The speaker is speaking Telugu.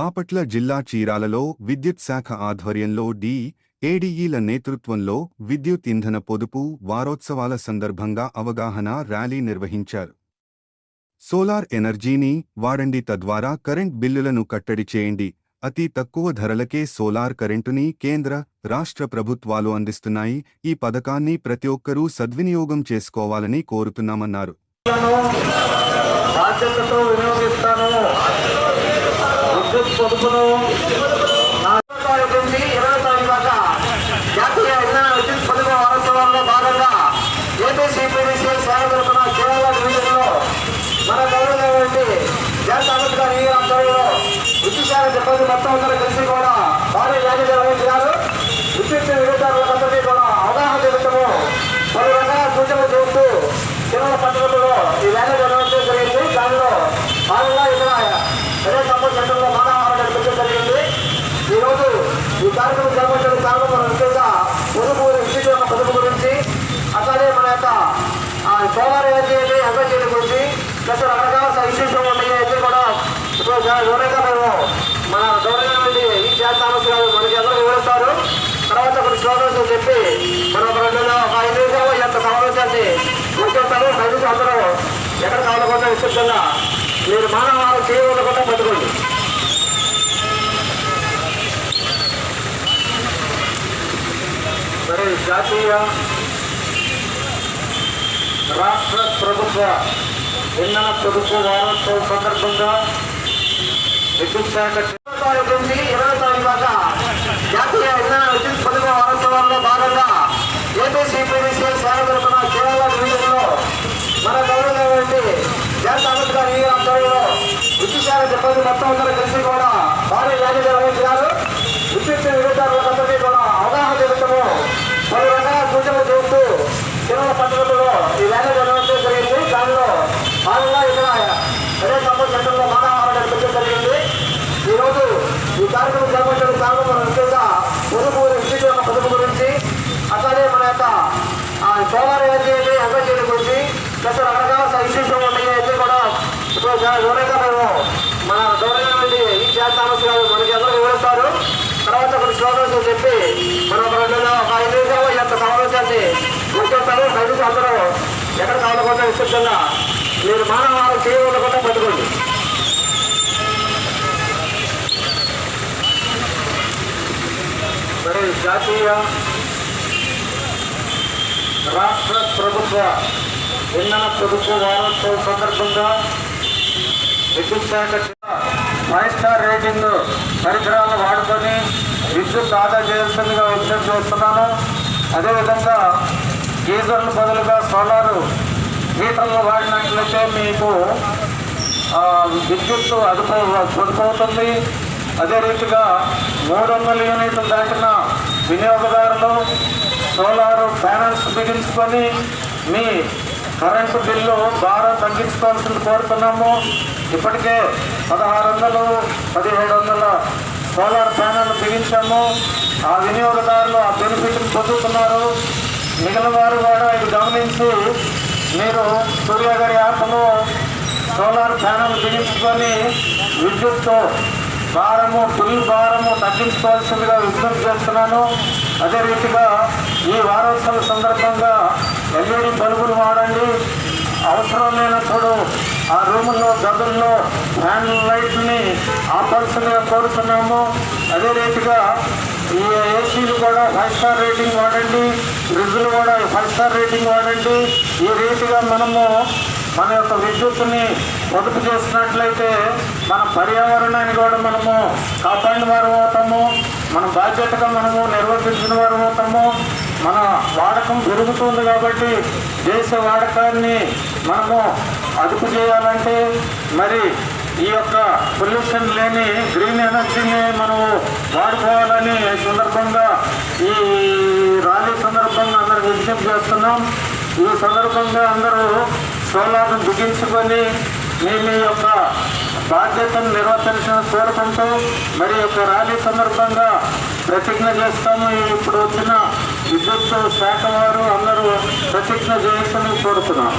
బాపట్ల జిల్లా చీరాలలో విద్యుత్ శాఖ ఆధ్వర్యంలో డి ఏడీఈల నేతృత్వంలో విద్యుత్ ఇంధన పొదుపు వారోత్సవాల సందర్భంగా అవగాహన ర్యాలీ నిర్వహించారు. సోలార్ ఎనర్జీని వాడండి తద్వారా కరెంట్ బిల్లులను కట్టడి చేయండి. అతి తక్కువ ధరలకే సోలార్ కరెంటుని కేంద్ర రాష్ట్ర ప్రభుత్వాలు అందిస్తున్నాయి. ఈ పథకాన్ని ప్రతి ఒక్కరూ సద్వినియోగం చేసుకోవాలని కోరుతున్నామన్నారు. অশোক পদ্মন చెప్పి మన ఒక రెండు ఒక ఐదు నిమిషాలు ఈ యొక్క సమావేశాన్ని కూర్చొంటారు ఐదు అందరూ ఎక్కడ కావాలకుండా విస్తృతంగా మీరు మానవాళ్ళు చేయకుండా పట్టుకోండి. మరి జాతీయ రాష్ట్ర ప్రభుత్వ ఇంధన ప్రభుత్వ వారోత్సవం సందర్భంగా విద్యుత్ శాఖ తారీఖు నుంచి ఇరవై తారీఖు దాకా జాతీయ ఇంధన విద్యుత్ పొదుపు వారోత్సవాల్లో భాగంగా ఏపీసీపీడీసీ సేవ తరపున కేరళ డివిజన్లో మన గౌరవమైనటువంటి జాతీయ అంబేద్కర్ ఈ ఆధ్వర్యంలో విద్యుత్ శాఖ మొత్తం అందరూ కలిసి కూడా భారీ ర్యాలీ నిర్వహించారు. విద్యుత్ వినియోగదారులందరికీ కూడా అవగాహన నిమిత్తము పలు రకాల సూచనలు చేస్తూ పట్టణంలో ఈ ర్యాలీ నిర్వహించడం జరిగింది. దానిలో భాగంగా ఇక్కడ అదే సంబంధ సెంటర్లో మానవాహారం జరిగింది. ఈ రోజు ఈ కార్యక్రమం చేపట్టడం కారణం మన ముఖ్యంగా పొదుపు విద్యుత్ యొక్క పొదుపు గురించి అట్లాగే మన యొక్క ఆ, సోలార్ ఎనర్జీ గురించి ప్లస్ రకరకాల ఇష్యూస్ ఉన్నాయి. అయితే కూడా ఇప్పుడు స్లోగన్స్ చెప్పి మనం ఒక రెండు ఒక ఐదు నిమిషాలు ఎంత సమావేశాన్ని కూర్చొంటారు ఐదు నిమిషాలు అందరూ ఎక్కడ కావాలకుండా విస్తృతంగా మీరు మానవాళం చేయకుండా పట్టుకోండి మరి జాతీయ రాష్ట్ర ప్రభుత్వ ఇంధన ప్రభుత్వ వారోత్సవం సందర్భంగా విద్యుత్ శాఖ ఫైవ్ స్టార్ రేటింగ్ పరికరాలు వాడుకొని విద్యుత్ ఆదా చేయాల్సిందిగా విజ్ఞప్తి చేస్తున్నాను. అదేవిధంగా గీజర్లు బదులుగా సోలార్ హీటర్లు వాడినట్లయితే మీకు విద్యుత్ అదుపు పొదుపు అవుతుంది అదే రీతిగా మూడు వందల యూనిట్లు దాటిన వినియోగదారులు సోలార్ ప్యానల్స్ బిగించుకొని మీ కరెంటు బిల్లు బాగా తగ్గించుకోవాల్సింది కోరుతున్నాము. ఇప్పటికే పదహారు వందలు పదిహేడు సోలార్ ప్యానెల్ బిగించాము. ఆ వినియోగదారులు ఆ బెనిఫిట్ని పొందుతున్నారు. మిగిలిన వారు కూడా ఇది గమనించి మీరు సూర్య గారి సోలార్ ప్యానెల్ బిగించుకొని విద్యుత్ భారము బిల్ భారము తగ్గించుకోవాల్సిందిగా విజ్ఞప్తి చేస్తున్నాను. అదే రీతిగా ఈ వారోత్సవ సందర్భంగా ఎల్ఈడి బల్బులు వాడండి. అవసరం లేనప్పుడు ఆ రూముల్లో గదుల్లో ఫ్యాన్ లైట్ని ఆపాల్సిందిగా కోరుతున్నాము. అదే రీతిగా ఈ ఏసీలు కూడా ఫైవ్ స్టార్ రేటింగ్ వాడండి ఫ్రిడ్జ్లు కూడా ఫైవ్ స్టార్ రేటింగ్ వాడండి. ఈ రీతిగా మనము మన యొక్క విద్యుత్తుని పొదుపు చేసినట్లయితే మన పర్యావరణాన్ని కూడా మనము కాపాడిన వారు అవుతాము. మన బాధ్యతగా మనము నిర్వర్తించిన వారు అవుతాము. మన వాడకం పెరుగుతుంది కాబట్టి దేశ వాడకాన్ని మనము అదుపు చేయాలంటే మరి ఈ యొక్క పొల్యూషన్ లేని గ్రీన్ ఎనర్జీని మనము వాడుకోవాలని సందర్భంగా ఈ ర్యాలీ సందర్భంగా అందరికి విజ్ఞప్తి చేస్తున్నాం. ఈ సందర్భంగా అందరూ సోలార్ను బిగించుకొని మీ మీ యొక్క బాధ్యతను నిర్వర్తించిన కోరుకుంటూ మరి యొక్క ర్యాలీ సందర్భంగా ప్రతిజ్ఞ చేస్తాము. ఇప్పుడు వచ్చిన విద్యుత్ శాఖ వారు అందరూ ప్రతిజ్ఞ చేయాలని కోరుతున్నాం.